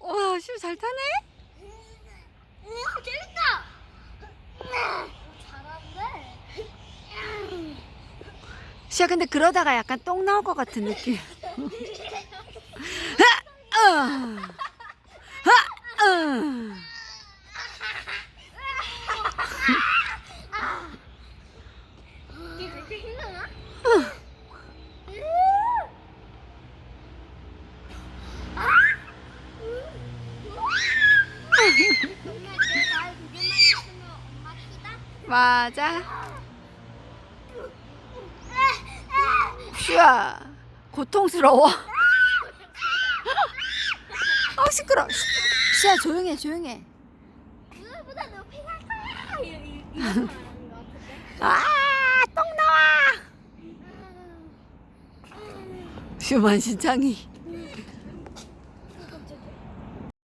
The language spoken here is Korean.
와, 슈 잘 타네? 오, 재밌다. 잘하는데. 슈야, 근데 그러다가 약간 똥 나올 것 같은 느낌. 하! 어. 하! 어. 이게 그렇게 힘드나? 맞아. 슈야, 고통스러워. 아, 시끄러. 슈야, 조용해, 조용해. 그거보다 높이 갈 거야. 아, 똥 나와. 슈만 신창이.